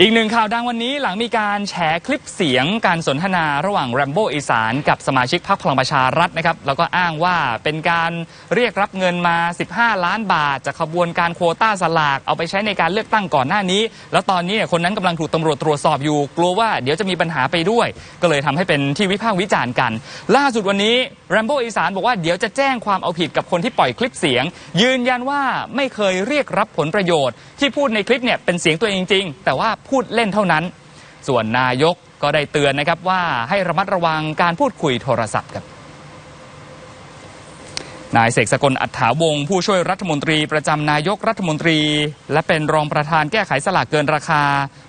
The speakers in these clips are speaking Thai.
อีกหนึ่งข่าวดังวันนี้หลังมีการแฉคลิปเสียงการสนทนาระหว่างแรมโบ้อีสานกับสมาชิกพรรคพลังประชารัฐนะครับแล้วก็อ้างว่าเป็นการเรียกรับเงินมา 15 ล้านบาท จากขบวนการโคต้าสลากเอาไปใช้ในการเลือกตั้งก่อนหน้านี้ แล้วตอนนี้เนี่ยคนนั้นกำลังถูกตำรวจตรวจสอบอยู่ กลัวว่าเดี๋ยวจะมีปัญหาไปด้วย ก็เลยทำให้เป็นที่วิพากษ์วิจารณ์กัน ล่าสุดวันนี้แรมโบ้อีสานบอกว่าเดี๋ยวจะแจ้งความเอาผิดกับคนที่ปล่อยคลิปเสียง ยืนยันว่าไม่เคยเรียกรับผลประโยชน์ ที่พูดในคลิปเนี่ยเป็นเสียงตัวเองจริงๆแต่ว่าพูดเล่นเท่านั้น ส่วนนายกก็ได้เตือนนะครับว่าให้ระมัดระวังการพูดคุยโทรศัพท์ครับ นายเสกสกลอัฏฐาวงศ์ผู้ช่วยรัฐมนตรีประจำนายกรัฐมนตรี และเป็นรองประธานแก้ไขสลากเกินราคา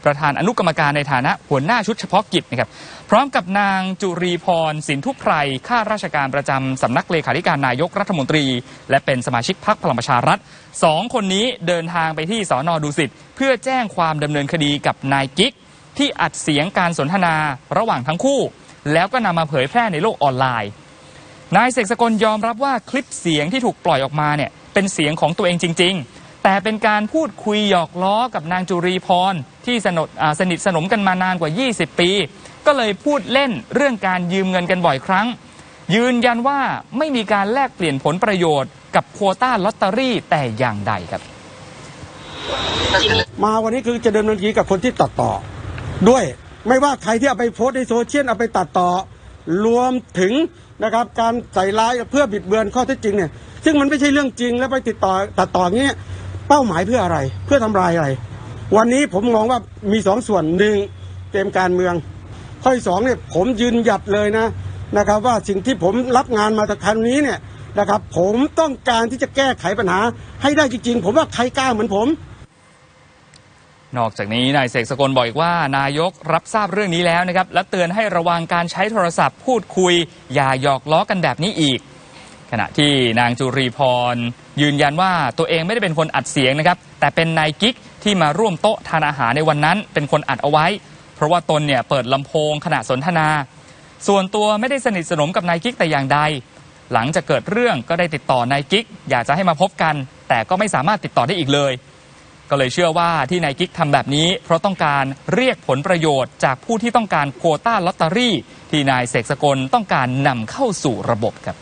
ประธานอนุกรรมการในฐานะหัวหน้าชุดเฉพาะกิจนะครับพร้อมกับนางจุรีพรสินทุไพรข้าราชการประจำสำนักเลขาธิการนายกรัฐมนตรี และเป็นสมาชิกพรรคพลังประชารัฐสองคนนี้เดินทางไปที่สอนอดุสิตเพื่อแจ้งความดำเนินคดีกับนายกิ๊กที่อัดเสียงการสนทนาระหว่างทั้งคู่ แล้วก็นำมาเผยแพร่ในโลกออนไลน์ นายเสกสกลยอมรับว่าคลิปเสียงที่ถูกปล่อยออกมาเนี่ยเป็นเสียงของตัวเองจริง ๆ แต่เป็นการพูดคุยหยอกล้อกับนางจุรีพรที่สนดสนิทสนมกันมานานกว่า 20 ปี ก็เลยพูดเล่นเรื่องการยืมเงินกันบ่อยครั้ง ยืนยันว่าไม่มีการแลกเปลี่ยนผลประโยชน์กับโควต้าลอตเตอรี่แต่อย่างใดครับ มาวันนี้คือจะดำเนินคดีกับคนที่ตัดต่อ ด้วยไม่ว่าใครที่เอาไปโพสต์ในโซเชียลเอาไปตัดต่อ รวมถึงนะครับการใส่ร้ายเพื่อบิดเบือนข้อเท็จจริงเนี่ยซึ่งมันไม่ใช่เรื่องจริงแล้วไปติดต่อตัดต่อเงี้ยเป้าหมายเพื่ออะไร เพื่อทำลายอะไร วันนี้ผมมองว่ามีสองส่วนหนึ่งเกมการเมือง ข้อที่สองเนี่ยผมยืนหยัดเลยนะนะครับว่าสิ่งที่ผมรับงานมาจากครั้งนี้เนี่ยนะครับผมต้องการที่จะแก้ไขปัญหาให้ได้จริงๆ ผมว่าใครกล้าเหมือนผม นอกจากนี้นายเสกสกลบอกอีกว่านายกรับทราบเรื่องนี้แล้วนะครับและเตือนให้ระวังการใช้โทรศัพท์พูดคุย อย่าหยอกล้อกันแบบนี้อีก ขณะที่นางจุรีพร ยืนยันว่าตัวเองไม่ได้เป็นคนอัดเสียงนะครับแต่เป็นนายกิ๊กที่มาร่วมโต๊ะทานอาหารในวันนั้นเป็นคนอัดเอาไว้ เพราะว่าตนเนี่ยเปิดลำโพงขณะสนทนา ส่วนตัวไม่ได้สนิทสนมกับนายกิ๊กแต่อย่างใด หลังจากเกิดเรื่องก็ได้ติดต่อนายกิ๊กอยากจะให้มาพบกัน แต่ก็ไม่สามารถติดต่อได้อีกเลย ก็เลยเชื่อว่าที่นายกิ๊กทำแบบนี้ เพราะต้องการเรียกผลประโยชน์จากผู้ที่ต้องการโควต้าลอตเตอรี่ ที่นายเสกสกลต้องการนำเข้าสู่ระบบครับ